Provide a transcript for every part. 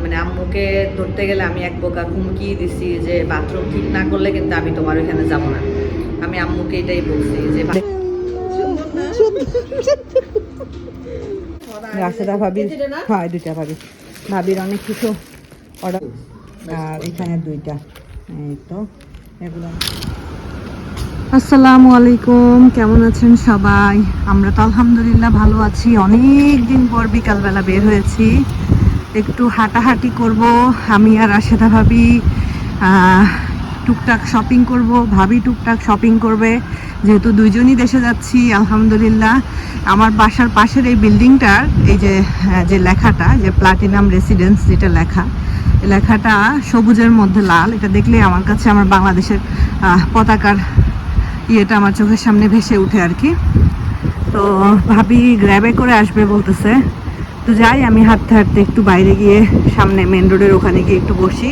মানে আম্মুকে ধরতে গেলে আমি এক বোকা হুমকি দিছি যে বাথরুম ঠিক না করলে কিন্তু আমি তোমার ওইখানে যাব না। আমি আম্মুকে এটাই বলছি যে রাশেদা ভাবির হয় দুইটা ভাবি ভাবির অনেক কিছু অর্ডার আর এখানে দুইটা। এই তো, এগুলো। আসসালামু আলাইকুম, কেমন আছেন সবাই? আমরা তো আলহামদুলিল্লাহ ভালো আছি। অনেক দিন পর বিকালবেলা বের হয়েছি। একটু হাঁটাহাঁটি করব, আমি আর আশেদা ভাবি টুকটাক শপিং করব, ভাবি টুকটাক শপিং করবে। যেহেতু দুইজনই দেশে যাচ্ছি, আলহামদুলিল্লাহ। আমার বাসার পাশের এই বিল্ডিংটার এই যে যে লেখাটা, যে প্লাটিনাম রেসিডেন্স যেটা লেখা লেখাটা সবুজের মধ্যে লাল। এটা দেখলে আমার কাছে আমার বাংলাদেশের পতাকার ইয়েটা আমার চোখের সামনে ভেসে উঠে আর কি। তো ভাবি গ্র্যাবে করে আসবে বলতেছে। তো যাই, আমি হাঁটতে হাঁটতে একটু বাইরে গিয়ে সামনে মেন রোডের ওখানে গিয়ে একটু বসি।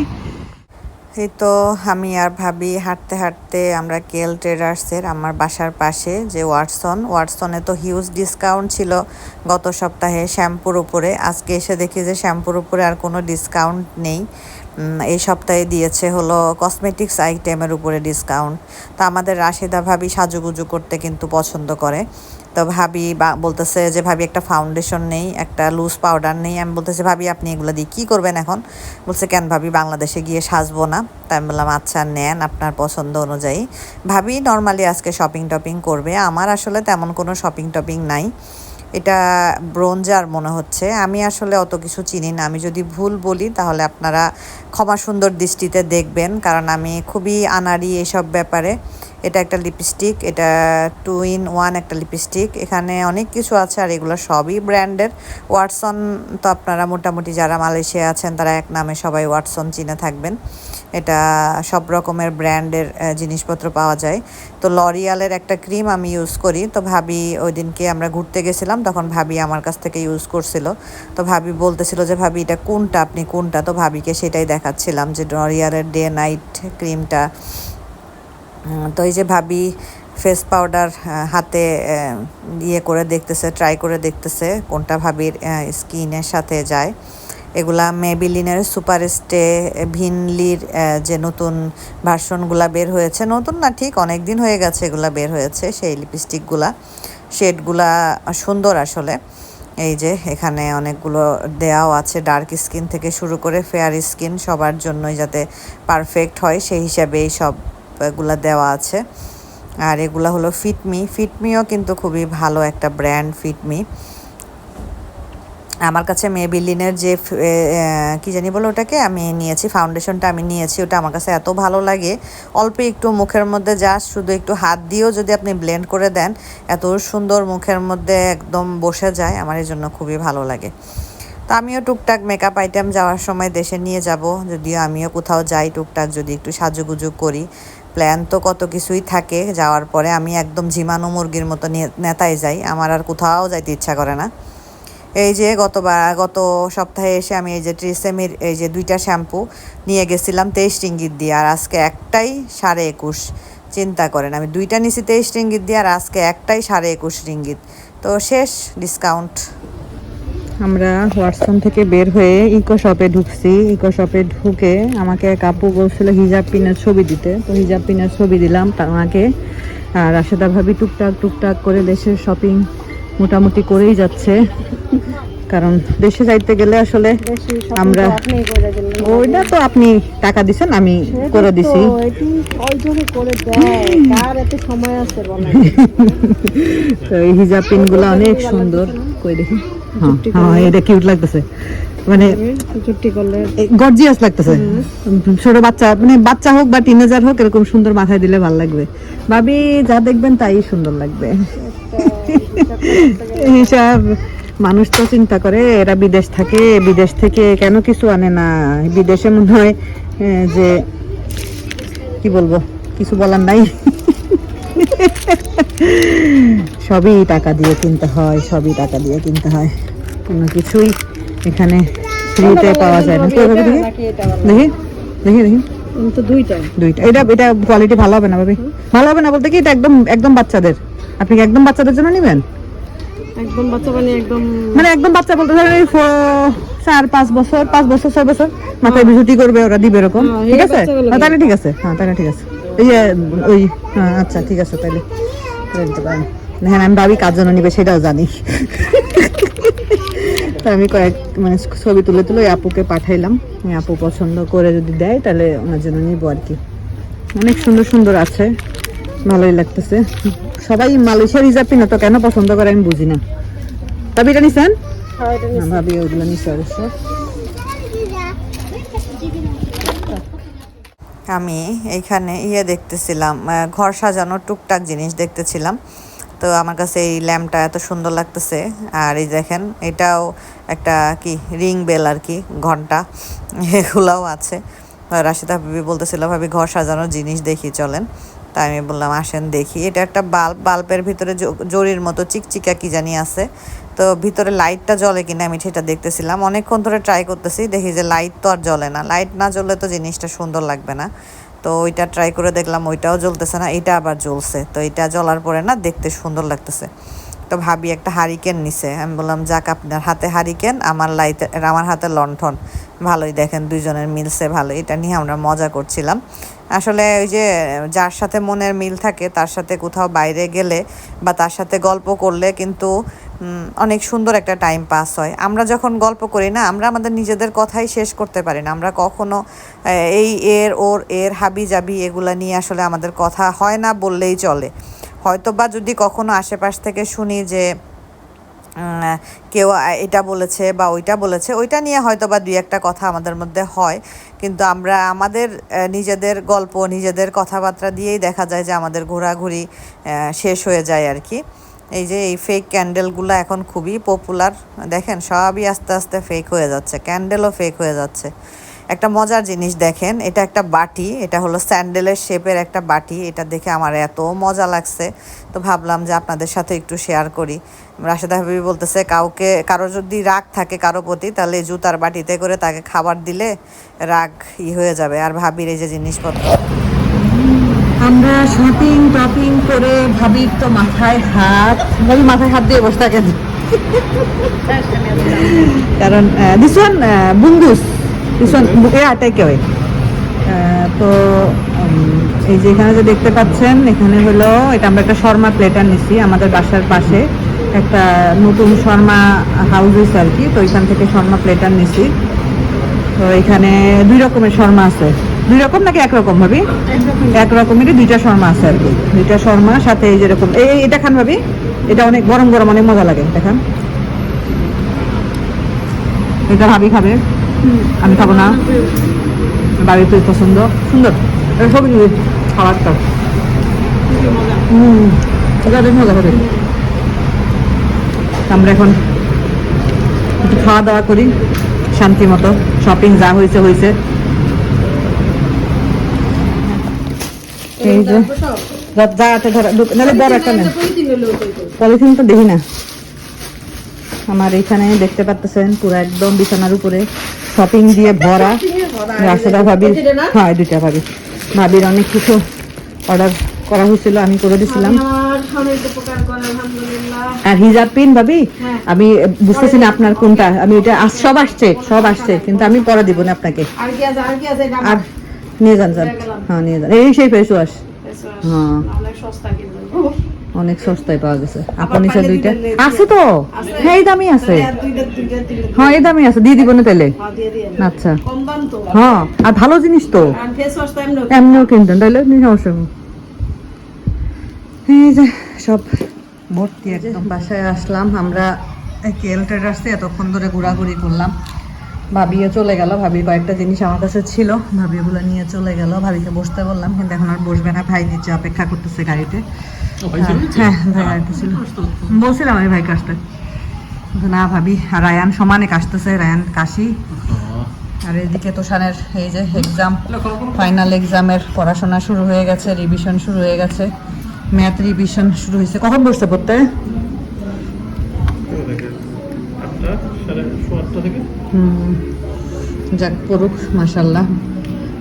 এই তো আমি আর ভাবি হাঁটতে হাঁটতে আমরা কেল ট্রেডার্সের আমার বাসার পাশে যে ওয়াটসন, ওয়াটসনে তো হিউজ ডিসকাউন্ট ছিল গত সপ্তাহে শ্যাম্পুর উপরে। আজকে এসে দেখি যে শ্যাম্পুর উপরে আর কোনো ডিসকাউন্ট নেই। এই সপ্তাহে দিয়েছে হলো কসমেটিক্স আইটেমের উপরে ডিসকাউন্ট তো আমাদের রাশেদা ভাবি সাজুগুজু করতে কিন্তু পছন্দ করে। তো ভাবি বা বলতেছে যে, ভাবি, একটা ফাউন্ডেশন নেই, একটা লুজ পাউডার নেই। আমি বলতেছি, ভাবি, আপনি এগুলো দিয়ে কী করবেন এখন? বলছে, কেন ভাবি, বাংলাদেশে গিয়ে সাজবো না। তাই আমি বললাম আচ্ছা নেন আপনার পছন্দ অনুযায়ী। ভাবি নর্মালি আজকে শপিং টপিং করবে। আমার আসলে তেমন কোনো শপিং টপিং নাই। এটা ব্রোঞ্জার মনে হচ্ছে। আমি আসলে অত কিছু চিনি না। আমি যদি ভুল বলি, তাহলে আপনারা ক্ষমা সুন্দর দৃষ্টিতে দেখবেন। কারণ আমি খুবই আনাড়ি এসব ব্যাপারে। এটা একটা লিপস্টিক এটা টু ইন ওয়ান একটা লিপস্টিক এখানে অনেক কিছু আছে আর এগুলো সবই ব্র্যান্ডের ওয়াটসন তো আপনারা মোটামুটি যারা মালয়েশিয়া আছেন, তারা এক নামে সবাই ওয়াটসন চিনে থাকবেন। এটা সব রকমের ব্র্যান্ডের জিনিসপত্র পাওয়া যায়। তো লরিয়ালের একটা ক্রিম আমি ইউজ করি। তো ভাবি ওই দিনকে আমরা ঘুরতে গেছিলাম, তখন ভাবি আমার কাছ থেকে ইউজ করছিল। তো ভাবি বলতেছিল যে, ভাবি, এটা কোনটা? আপনি কোনটা? তো ভাবিকে সেটাই দেখাচ্ছিলাম যে লরিয়ালের ডে নাইট ক্রিমটা তো এই যে ভাবি ফেস পাউডার হাতে ইয়ে করে দেখতেছে ট্রাই করে দেখতেছে কোনটা ভাবির স্কিনের সাথে যায়। এগুলা মেবিলিনের সুপার স্টে ভিনলির যে নতুন ভার্সনগুলা বের হয়েছে, নতুন না ঠিক অনেক দিন হয়ে গেছে এগুলা বের হয়েছে, সেই লিপস্টিকগুলা শেডগুলা সুন্দর আসলে। এই যে এখানে অনেকগুলো দেওয়াও আছে ডার্ক স্কিন থেকে শুরু করে ফেয়ার স্কিন সবার জন্যই যাতে পারফেক্ট হয়, সেই হিসাবে এই সবগুলা দেওয়া আছে। আর এগুলা হলো ফিটমি ফিটমিও কিন্তু খুবই ভালো একটা ব্র্যান্ড ফিটমি আমার কাছে মেবিলিনের যে কি জানি বলো ওটাকে, আমি নিয়েছি ফাউন্ডেশনটা আমি নিয়েছি, ওটা আমার কাছে এত ভালো লাগে। অল্প একটু মুখের মধ্যে জাস্ট শুধু একটু হাত দিয়েও যদি আপনি ব্লেন্ড করে দেন, এত সুন্দর মুখের মধ্যে একদম বসে যায়, আমার এই জন্য খুবই ভালো লাগে। তো আমিও টুকটাক মেকআপ আইটেম যাওয়ার সময় দেশে নিয়ে যাব, যদিও আমিও কোথাও যাই টুকটাক যদি একটু সাজুগুজু করি। প্ল্যান তো কত কিছুই থাকে। যাওয়ার পরে আমি একদম ঝিমানো মুরগির মতো নেতায় যাই। আমার আর কোথাও যাইতে ইচ্ছা করে না। এই যে গতবার, গত সপ্তাহে এসে আমি এই যে ট্রিসেমির এই যে দুইটা শ্যাম্পু নিয়ে গেছিলাম তেইশ রিঙ্গিত দিয়ে। আর আজকে একটাই সাড়ে একুশ। চিন্তা করেন, আমি দুইটা নিছি তেইশ রিঙ্গিত দিয়ে আর আজকে একটাই সাড়ে একুশ রিঙ্গিত। তো শেষ ডিসকাউন্ট আমরা হোয়াটসঅ্যাপ থেকে বের হয়ে ইকো শপে ঢুকছি। ইকো শপে ঢুকে আমাকে এক আপু বলছিল হিজাব পিনের ছবি দিতে। তো হিজাব পিনের ছবি দিলাম আমাকে। আর রাশেদা ভাবি টুকটাক টুকটাক করে দেশের শপিং মোটামুটি করেই যাচ্ছে। কারণ দেশে যাইতে গেলে আসলে আমরা ওইটা তো আপনি টাকা দিছেন আমি করে দিছি। তো এই হিজাব পিনগুলো অনেক সুন্দর। করে দেখি। হ্যাঁ এটা কিউট লাগতেছে। মানে গর্জিয়াস লাগতেছে। ছোট বাচ্চা মানে বাচ্চা হোক বা টিনেজার হোক এরকম সুন্দর মাথায় দিলে ভালো লাগবে। ভাবি যা দেখবেন তাই সুন্দর লাগবে। হিসাব মানুষ তো চিন্তা করে এরা বিদেশ থাকে বিদেশ থেকে কেন কিছু আনে না? বিদেশে মনে হয় যে কি বলব কিছু বলার নাই। সবই টাকা দিয়ে কিনতে হয় সবই টাকা দিয়ে কিনতে হয়। কোনো কিছুই এখানে ফ্রিতে পাওয়া যায় না। দেখি? দেখি দেখি দেখি। দুইটা। এটা এটা কোয়ালিটি ভালো হবে না ভাবি? ভালো হবে না বলতে কি এটা একদম একদম বাচ্চাদের। আপনি কি একদম বাচ্চাদের জন্য নেবেন? একদম বাচ্চা মানে একদম মানে একদম বাচ্চা বলতে ধরেন চার পাঁচ বছর পাঁচ বছর ছয় বছর মাথায় করবে ওরা দিবে এরকম। হ্যাঁ, ঠিক আছে? হ্যাঁ, তাহলে ঠিক আছে। হ্যাঁ তাহলে ঠিক আছে। ওই হ্যাঁ আচ্ছা ঠিক আছে তাহলে। তাহলে দিতে পারেন হ্যাঁ আমি ভাবি কার জন্য নিবে সেটাও জানি। তো আমি কয়েক মানে ছবি তুলে তুলে ওই আপুকে পাঠাইলাম। আপু পছন্দ করে যদি দেয় তাহলে ওনার জন্য নিবো আর কি। অনেক সুন্দর সুন্দর আছে ভালোই লাগতেছে। সবাই মালয়েশিয়া রিজার্ভ পিনা তো কেন পছন্দ করে আমি বুঝি না। তবে এটা নিছেন? হ্যাঁ, এটা না, ভাবি ওগুলো নিচ্ছে অবশ্য। আমি এইখানে ইয়ে দেখতেছিলাম ঘর সাজানোর টুকটাক জিনিস দেখতেছিলাম। তো আমার কাছে এই ল্যাম্পটা এত সুন্দর লাগতেছে। আর এই দেখেন, এটাও একটা কি, রিং বেল আর কি, ঘণ্টা। এগুলাও আছে। রাশিদা ভাবি বলতেছিল, ভাবি, ঘর সাজানোর জিনিস দেখি, চলেন। তাই আমি বললাম, আসেন দেখি। এটা একটা বাল্ব বাল্বের ভিতরে জরির মতো চিকচিকা কি জানি আছে। তো ভিতরে লাইটটা জ্বলে কিনা আমি সেটা দেখতেছিলাম। অনেকক্ষণ ধরে ট্রাই করতেছি, দেখি যে লাইট তো আর জ্বলে না। লাইট না জ্বললে তো জিনিসটা সুন্দর লাগবে না। তো ওইটা ট্রাই করে দেখলাম, ওইটাও জ্বলতেছে না, এটা আবার জ্বলছে। তো এটা জ্বলার পরে না দেখতে সুন্দর লাগতেছে। তো ভাবি একটা হারিকেন নিছে, আমি বললাম, যাক, আপনার হাতে হারিকেন, আমার লাইট আমার হাতে লণ্ঠন। ভালোই দেখেন, দুইজনের মিলছে ভালো এটা নিয়ে আমরা মজা করছিলাম। আসলে ওই যে যার সাথে মনের মিল থাকে, তার সাথে কোথাও বাইরে গেলে বা তার সাথে গল্প করলে কিন্তু অনেক সুন্দর একটা টাইম পাস হয়। আমরা যখন গল্প করি না, আমরা আমাদের নিজেদের কথাই শেষ করতে পারি না। আমরা কখনো এই এর, ওর, এর, হাবি জাবি এগুলা নিয়ে আসলে আমাদের কথা হয় না বললেই চলে। হয়তো বা যদি কখনো আশেপাশ থেকে শুনি যে কেউ এটা বলেছে বা ওইটা বলেছে, ওইটা নিয়ে হয়তো বা দুই একটা কথা আমাদের মধ্যে হয়। কিন্তু আমরা আমাদের নিজেদের গল্প, নিজেদের কথাবার্তা দিয়েই দেখা যায় যে আমাদের ঘোরাঘুরি শেষ হয়ে যায় আর কি। এই যে এই ফেক ক্যান্ডেলগুলো এখন খুবই পপুলার দেখেন, সবই আস্তে আস্তে ফেক হয়ে যাচ্ছে ক্যান্ডেলও ফেক হয়ে যাচ্ছে। একটা মজার জিনিস দেখেন, এটা একটা বাটি, এটা হলো স্যান্ডেলের শেপের একটা বাটি, এটা দেখে আমার এত মজা লাগছে। তো ভাবলাম যে আপনাদের সাথে একটু শেয়ার করি। রাশেদা হাবিবি বলতেছে, কাউকে কারও যদি রাগ থাকে কারও প্রতি, তাহলে জুতার বাটিতে করে তাকে খাবার দিলে রাগ ই হয়ে যাবে। আর ভাবির এই যে জিনিসপত্র। আমরা শপিং টপিং করে ভাবি তো মাথায় হাত। ভাবি মাথায় হাত দিয়ে বসে থাকেন। কারণ দিস ওয়ান বুন্দুস দিস ওয়ান বুকে away আহ, তো এই যে এখানে যে দেখতে পাচ্ছেন এখানে হলো এটা আমরা একটা শর্মা প্লেটার নিছি আমাদের বাসার পাশে। একটা নতুন শর্মা হাউস হয়েছে আর কি তো এখান থেকে শর্মা প্লেটার নিছি। তো এখানে দুই রকমের শর্মা আছে। দুই রকম নাকি একরকম ভাবি? এক রকমেরই দুইটা শর্মা আছে আর কি। দুইটা শর্মা, সাথে এই যেরকম এই এটা খান ভাবি। এটা অনেক গরম গরম, অনেক মজা লাগে, দেখান। এটা ভাবি খাবে। আমি খাব না। বাড়ির তুই পছন্দ। সুন্দর। এটা সবই খাবারটা। হুম। এটা মজা হবে। আমরা এখন একটু খাওয়া দাওয়া করি। শান্তি মতো। শপিং যা হয়েছে হয়েছে। এই যে আছে ধরো দু- নাহলে বড় একটা নেন পলিথিন তো দেখি না। আমার এখানে দেখতে পাচ্ছেন পুরো একদম বিছানার উপরে শপিং দিয়ে ভরা। রাশিদা ভাবির হ্যাঁ দুইটা ভাবি। ভাবির অনেক কিছু অর্ডার করা হয়েছিল আমি করে উপকার আর হিজাব পিন ভাবি? আমি বুঝতেছি না আপনার কোনটা। আমি এটা সব আসছে সব আসছে কিন্তু আমি পরে দিব না আপনাকে। আর নিয়ে যান যান। হ্যাঁ নিয়ে যান। এই সেই ফেস ওয়াশ। হ্যাঁ। অনেক সস্তায় পাওয়া গেছে। আপনি সে দুইটা আছে তো? হ্যাঁ এই দামই আছে। হ্যাঁ এই দামই আছে। দিয়ে দিব না তাহলে? হ্যাঁ, আচ্ছা। হ্যাঁ আর ভালো জিনিস তো। এমনিও কিনতেন তাহলে সমস্যা এই যে সব ভর্তি একদম। বাসায় আসলাম। আমরা কেএল ট্রেডার্সে এতক্ষণ ধরে ঘোরাঘুরি করলাম। ভাবিও চলে গেল ভাবির কয়েকটা জিনিস আমার কাছে ছিল। ভাবি ওগুলো নিয়ে চলে গেল ভাবিকে বসতে বললাম কিন্তু এখন আর বসবে না ভাই নিচে অপেক্ষা করতেছে গাড়িতে। হ্যাঁ ভাই গাড়িতে ছিল। বলছিলাম আমি ভাই কাজটা না ভাবি আর রায়ান সমানে কাশতেছে রায়ান কাশি। আর এদিকে তোষানের এই যে এক্সাম ফাইনাল এক্সামের পড়াশোনা শুরু হয়ে গেছে রিভিশন শুরু হয়ে গেছে। ম্যাথ রিভিশন শুরু হয়েছে। কখন বসতে পড়তে? সাড়ে থেকে? যাক পড়ুক মাসাল্লাহ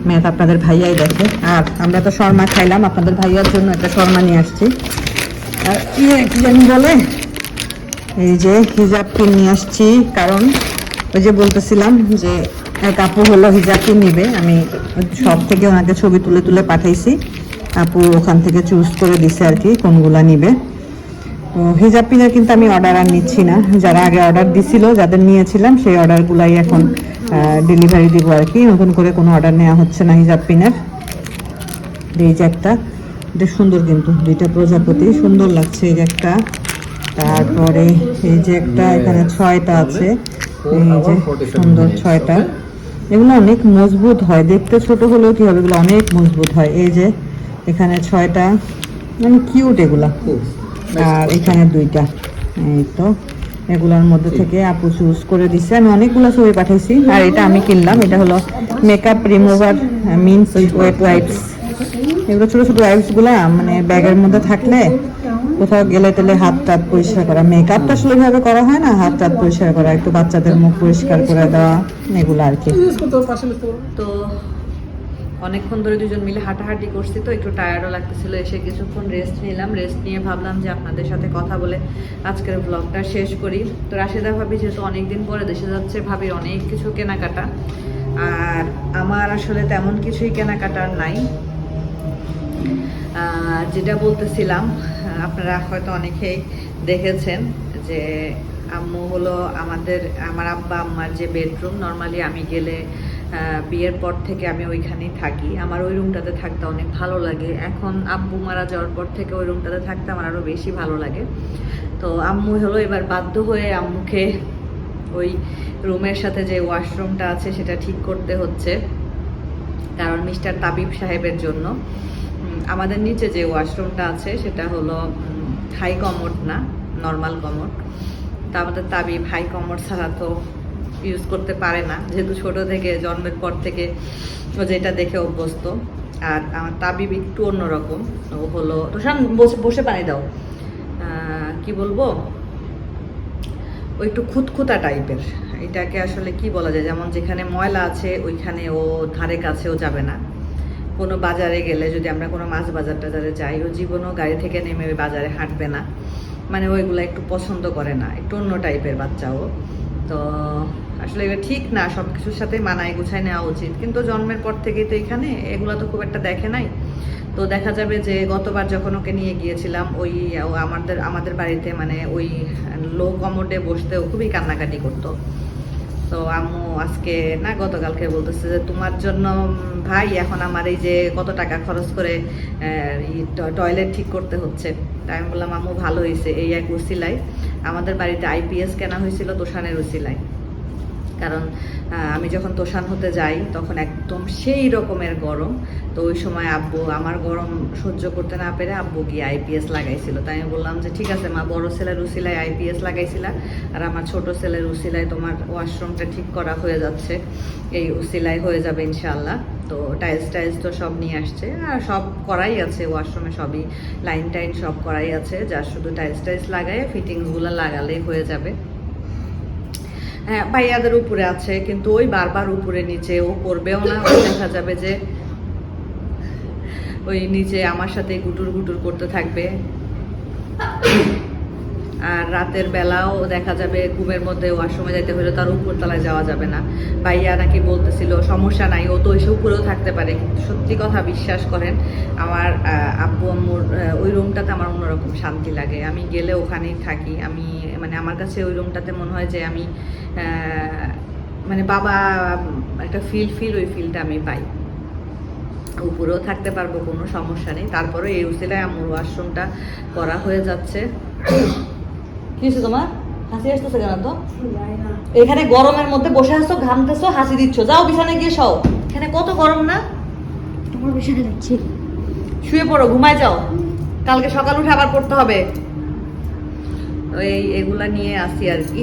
ম্যাথ আপনাদের ভাইয়াই দেখে আর আমরা তো শর্মা খাইলাম, আপনাদের ভাইয়ার জন্য একটা শর্মা নিয়ে আসছি। আর ইয়ে কি জানি বলে? এই যে হিজাব পিন নিয়ে আসছি, কারণ ওই যে বলতেছিলাম যে এক আপু হলো হিজাবটি নিবে। আমি সব থেকে ওনাকে ছবি তুলে তুলে পাঠাইছি। আপু ওখান থেকে চুজ করে দিছে আর কি, কোনগুলা নিবে। তো হিজাব পিনার কিন্তু আমি অর্ডার আর নিচ্ছি না। যারা আগে অর্ডার দিছিল, যাদের নিয়েছিলাম, সেই অর্ডারগুলাই এখন ডেলিভারি দিব আর কি। নতুন করে কোনো অর্ডার নেওয়া হচ্ছে না হিজাব পিনের এই যে একটা, এটা সুন্দর কিন্তু, দুইটা প্রজাপতি, সুন্দর লাগছে এই যে একটা। তারপরে এই যে একটা, এখানে ছয়টা আছে। এই যে সুন্দর ছয়টা। এগুলো অনেক মজবুত হয়। দেখতে ছোট হলেও কি হবে? এগুলো অনেক মজবুত হয়। এই যে এখানে ছয়টা মানে কিউট এগুলা। আর এখানে দুইটা এই তো। এগুলোর মধ্যে থেকে আপু চুজ করে দিছে। আমি অনেকগুলো ছবি পাঠাইছি আর এটা আমি কিনলাম। এটা হলো makeup remover means wet wipes এগুলো ছোট ছোট ওয়াইপসগুলা মানে ব্যাগের মধ্যে থাকলে কোথাও গেলে তেলে হাত টাত পরিষ্কার করা। মেকআপটা আসলে ভাবে করা হয় না হাত টাত পরিষ্কার করা একটু বাচ্চাদের মুখ পরিষ্কার করে দেওয়া এগুলো আর কি। তো অনেকক্ষণ ধরে দুজন মিলে হাঁটাহাঁটি করছি তো, একটু টায়ার্ডও লাগতেছিল, এসে কিছুক্ষণ রেস্ট নিলাম। রেস্ট নিয়ে ভাবলাম যে আপনাদের সাথে কথা বলে আজকের ব্লগটা শেষ করি। তো রাশেদা ভাবি যেহেতু অনেকদিন পরে দেশে যাচ্ছে ভাবি অনেক কিছু কেনাকাটা। আর আমার আসলে তেমন কিছুই কেনাকাটার নাই। যেটা বলতেছিলাম, আপনারা হয়তো অনেকেই দেখেছেন যে আম্মু হলো আমাদের, আমার আব্বা, আম্মার যে বেডরুম নর্মালি আমি গেলে বিয়ের পর থেকে আমি ওইখানেই থাকি। আমার ওই রুমটাতে থাকতে অনেক ভালো লাগে। এখন আব্বু মারা যাওয়ার পর থেকে ওই রুমটাতে থাকতে আমার আরও বেশি ভালো লাগে। তো আম্মু হলো এবার বাধ্য হয়ে আম্মুকে ওই রুমের সাথে যে ওয়াশরুমটা আছে সেটা ঠিক করতে হচ্ছে। কারণ মিস্টার তাবিব সাহেবের জন্য। আমাদের নিচে যে ওয়াশরুমটা আছে সেটা হলো হাই কমোড না নর্মাল কমোড তা আমাদের তাবিব হাই কমোড ছাড়া তো ইউজ করতে পারে না। যেহেতু ছোট থেকে, জন্মের পর থেকে ও যেটা দেখে অভ্যস্ত। আর আমার তাবিব একটু অন্যরকম। ও হলো তোষান বসে বসে পানি দাও। কি বলব? ও একটু খুঁতখুতা টাইপের। এটাকে আসলে কি বলা যায়? যেমন যেখানে ময়লা আছে, ওইখানে ও ধারে কাছেও যাবে না। কোনো বাজারে গেলে, যদি আমরা কোনো মাছ বাজার টাজারে যাই, ও জীবনও গাড়ি থেকে নেমে বাজারে হাঁটবে না। মানে ওইগুলো একটু পছন্দ করে না। একটু অন্য টাইপের বাচ্চা ও। তো আসলে এটা ঠিক না সব কিছুর সাথে মানায় গুছায় নেওয়া উচিত। কিন্তু জন্মের পর থেকেই তো এখানে, এগুলো তো খুব একটা দেখে নাই। তো দেখা যাবে যে গতবার যখন ওকে নিয়ে গিয়েছিলাম, ওই আমাদের আমাদের বাড়িতে মানে ওই লো কমোডে বসতেও খুবই কান্নাকাটি করতো। তো আম্মু আজকে, না গতকালকে বলতেছে যে, তোমার জন্য ভাই, এখন আমার এই যে কত টাকা খরচ করে টয়লেট ঠিক করতে হচ্ছে। তাই আমি বললাম, আম্মু ভালো হয়েছে এই এক উসিলাই আমাদের বাড়িতে আইপিএস কেনা হয়েছিল তোষানের উসিলাই কারণ আমি যখন তোষান হতে যাই, তখন একদম সেই রকমের গরম। তো ওই সময় আব্বু, আমার গরম সহ্য করতে না পেরে আব্বু গিয়ে আইপিএস লাগাইছিল। তাই আমি বললাম যে, ঠিক আছে মা, বড় ছেলের উসিলায় আইপিএস লাগাইছিলা আর আমার ছোট ছেলের উসিলায় তোমার ওয়াশরুমটা ঠিক করা হয়ে যাচ্ছে। এই উসিলায় হয়ে যাবে ইনশাল্লাহ তো টাইলস টাইলস তো সব নিয়ে আসছে। আর সব করাই আছে ওয়াশরুমে সবই। লাইন টাইন সব করাই আছে। যা শুধু টাইলস টাইলস লাগায় ফিটিংসগুলো লাগালেই হয়ে যাবে। হ্যাঁ ভাইয়াদের উপরে আছে, কিন্তু ওই বারবার উপরে নিচে, ও করবেও না। দেখা যাবে যে ওই নিচে আমার সাথে গুটুর গুটুর করতে থাকবে। আর রাতের বেলাও দেখা যাবে ঘুমের মধ্যে ওয়াশরুমে যাইতে হলে তার উপর তলায় যাওয়া যাবে না। ভাইয়া নাকি বলতেছিল, সমস্যা নাই, ও তো এসে উপরেও থাকতে পারে। কিন্তু সত্যি কথা বিশ্বাস করেন, আমার আব্বু, আম্মুর ওই রুমটাতে আমার অন্যরকম শান্তি লাগে। আমি গেলে ওখানেই থাকি। আমি মানে আমার কাছে ওই রুমটাতে মনে হয় যে আমি মানে বাবা, একটা ফিল ফিল ওই ফিলটা আমি পাই। উপরেও থাকতে পারব, কোনো সমস্যা নেই। তারপরে এই উসিলায় আমার ওয়াশরুমটা করা হয়ে যাচ্ছে। কি হয়েছে তোমার? হাসি আসতেছে কেন তো এখানে গরমের মধ্যে বসে আসছো ঘামতেছো হাসি দিচ্ছ। যাও বিছানায় গিয়ে সও এখানে কত গরম না? তোমার বিষয়ে যাচ্ছি শুয়ে পড়ো ঘুমায় যাও। কালকে সকাল উঠে আবার পড়তে হবে। ওই এগুলা নিয়ে আসি আর কি।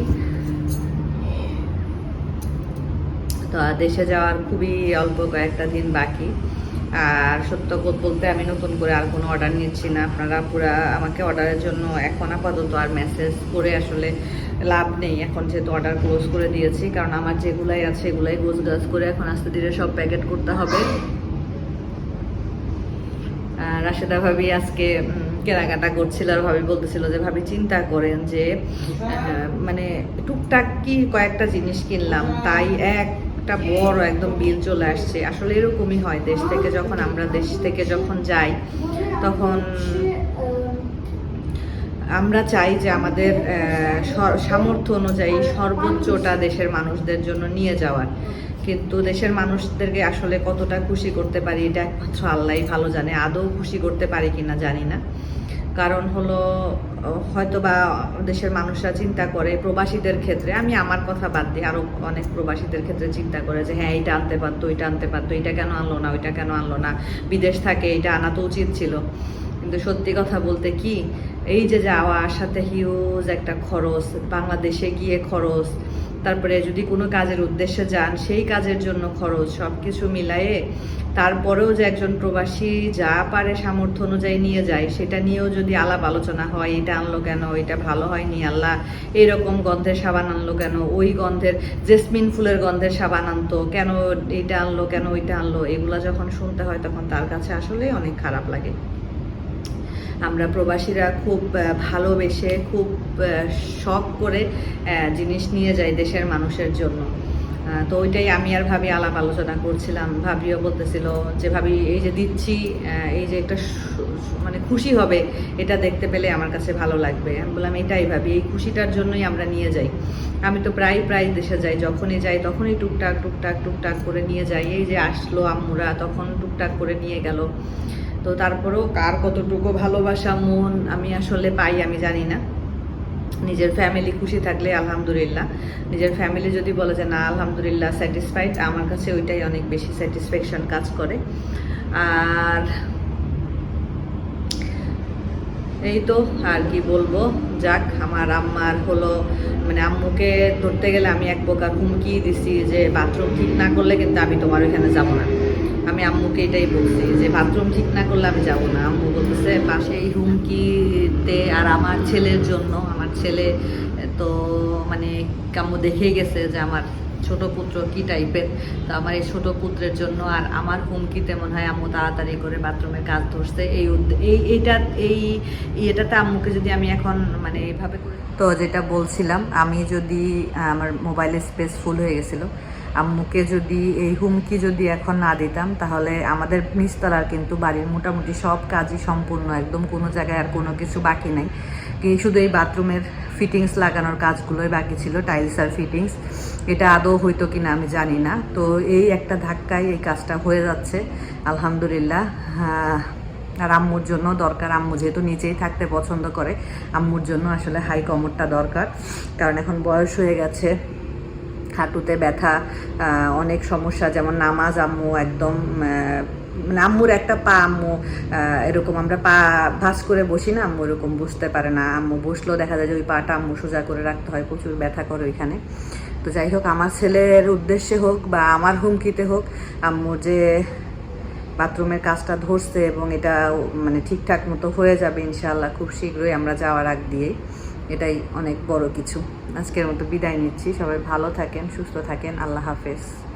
তো দেশে যাওয়ার খুবই অল্প কয়েকটা দিন বাকি। আর সত্য বলতে আমি নতুন করে আর কোনো অর্ডার নিচ্ছি না। আপনারা পুরা আমাকে অর্ডারের জন্য এখন আপাতত আর মেসেজ করে আসলে লাভ নেই। এখন যেহেতু অর্ডার ক্লোজ করে দিয়েছি, কারণ আমার যেগুলাই আছে এগুলাই গোছ গাছ করে এখন আস্তে ধীরে সব প্যাকেট করতে হবে। আর রাশেদা ভাবি আজকে কেনাকাটা করছিল আর ভাবি বলতেছিল যে, ভাবি, চিন্তা করেন যে মানে টুকটাক কি কয়েকটা জিনিস কিনলাম, তাই একটা বড় একদম বিল চলে আসছে। আসলে এরকমই হয় দেশ থেকে যখন আমরা দেশ থেকে যখন যাই, তখন আমরা চাই যে আমাদের সামর্থ্য অনুযায়ী সর্বোচ্চটা দেশের মানুষদের জন্য নিয়ে যাওয়ার। কিন্তু দেশের মানুষদেরকে আসলে কতটা খুশি করতে পারি, এটা একমাত্র আল্লাহ ভালো জানে। আদৌ খুশি করতে পারি কিনা জানি না। কারণ হলো হয়তো বা দেশের মানুষরা চিন্তা করে প্রবাসীদের ক্ষেত্রে। আমি আমার কথা বাদ দিই আরও অনেক প্রবাসীদের ক্ষেত্রে চিন্তা করে যে হ্যাঁ এটা আনতে পারতো, ওইটা আনতে পারতো এটা কেন আনলো না, ওইটা কেন আনলো না? বিদেশ থাকে এটা আনা তো উচিত ছিল। কিন্তু সত্যি কথা বলতে কি, এই যে যাওয়া আসাতে হিউজ একটা খরচ, বাংলাদেশে গিয়ে খরচ তারপরে যদি কোনো কাজের উদ্দেশ্যে যান, সেই কাজের জন্য খরচ সব কিছু মিলায়ে তারপরেও যে একজন প্রবাসী যা পারে সামর্থ্য অনুযায়ী নিয়ে যায়, সেটা নিয়েও যদি আলাপ আলোচনা হয়, এটা আনলো কেন, এটা ভালো হয়নি, আল্লাহ এরকম গন্ধের সাবান আনলো কেন, ওই গন্ধের জেসমিন ফুলের গন্ধের সাবান আনতো, কেন এটা আনলো, কেন ওইটা আনলো, এগুলো যখন শুনতে হয় তখন তার কাছে আসলেই অনেক খারাপ লাগে। আমরা প্রবাসীরা খুব ভালোবেসে, খুব শখ করে জিনিস নিয়ে যাই দেশের মানুষের জন্য। তো ওইটাই আমি আর ভাবি আলাপ আলোচনা করছিলাম। ভাবিও বলতেছিল যে, ভাবি, এই যে দিচ্ছি এই যে একটা মানে খুশি হবে, এটা দেখতে পেলে আমার কাছে ভালো লাগবে। আমি বললাম, এটাই ভাবি, এই খুশিটার জন্যই আমরা নিয়ে যাই। আমি তো প্রায় প্রায় দেশে যাই, যখনই যাই, তখনই টুকটাক টুকটাক টুকটাক করে নিয়ে যাই। এই যে আসলো আম্মুরা, তখন টুকটাক করে নিয়ে গেল। তো তারপরেও কার কতটুকু ভালোবাসা, মন আমি আসলে পাই আমি জানি না। নিজের ফ্যামিলি খুশি থাকলে আলহামদুলিল্লাহ। নিজের ফ্যামিলি যদি বলে যে, না, আলহামদুলিল্লাহ স্যাটিসফাইড আমার কাছে ওইটাই অনেক বেশি স্যাটিসফ্যাকশন কাজ করে। আর এই তো আর কি বলব। যাক, আমার আম্মার হলো মানে আম্মুকে ধরতে গেলে আমি এক প্রকার হুমকি দিছি যে, বাথরুম ঠিক না করলে কিন্তু আমি তোমার ওইখানে যাব না। আমি আম্মুকে এটাই বলছি যে বাথরুম ঠিক না করলে আমি যাব না। আম্মু বলতেছে, পাশে এই হুমকিতে আর আমার ছেলের জন্য, আমার ছেলে তো মানে কাম্মু দেখেই গেছে যে আমার ছোট পুত্র কি টাইপের তো আমার এই ছোট পুত্রের জন্য আর আমার হুমকিতে মনে হয় আম্মু তাড়াতাড়ি করে বাথরুমের কাজ ধরছে। এই এই এইটা এই এটাতে আম্মুকে যদি আমি এখন মানে এইভাবে তো যেটা বলছিলাম, আমি যদি আমার মোবাইলের স্পেস ফুল হয়ে গেছিল আম্মুকে যদি, এই হুমকি যদি এখন না দিতাম, তাহলে আমাদের নিচতলার কিন্তু বাড়ির মোটামুটি সব কাজই সম্পূর্ণ, একদম কোনো জায়গায় আর কোনো কিছু বাকি নাই। কি শুধু এই বাথরুমের ফিটিংস লাগানোর কাজগুলোই বাকি ছিল টাইলস আর ফিটিংস এটা আদৌ হইতো কি না আমি জানি না। তো এই একটা ধাক্কায় এই কাজটা হয়ে যাচ্ছে, আলহামদুলিল্লাহ। আর আম্মুর জন্য দরকার, আম্মু যেহেতু নিচেই থাকতে পছন্দ করে, আম্মুর জন্য আসলে হাই কমরটা দরকার। কারণ এখন বয়স হয়ে গেছে। হাঁটুতে ব্যথা অনেক সমস্যা, যেমন নামাজ আম্মু একদম মানে আম্মুর একটা পা, আম্মু এরকম আমরা পা ভাস করে বসি না, আম্মু এরকম বুঝতে পারে না। আম্মু বসলেও দেখা যায় যে ওই পাটা আম্মু সোজা করে রাখতে হয়, প্রচুর ব্যথা করে ওইখানে। তো যাই হোক, আমার ছেলের উদ্দেশ্যে হোক বা আমার হুমকিতে হোক আম্মু যে বাথরুমের কাজটা ধরছে এবং এটা মানে ঠিকঠাক মতো হয়ে যাবে ইনশাআল্লাহ, খুব শীঘ্রই আমরা যাওয়ার আগ দিয়েই। এটাই অনেক বড় কিছু। আজকের মতো বিদায় নিচ্ছি। সবাই ভালো থাকেন, সুস্থ থাকেন। আল্লাহ হাফেজ।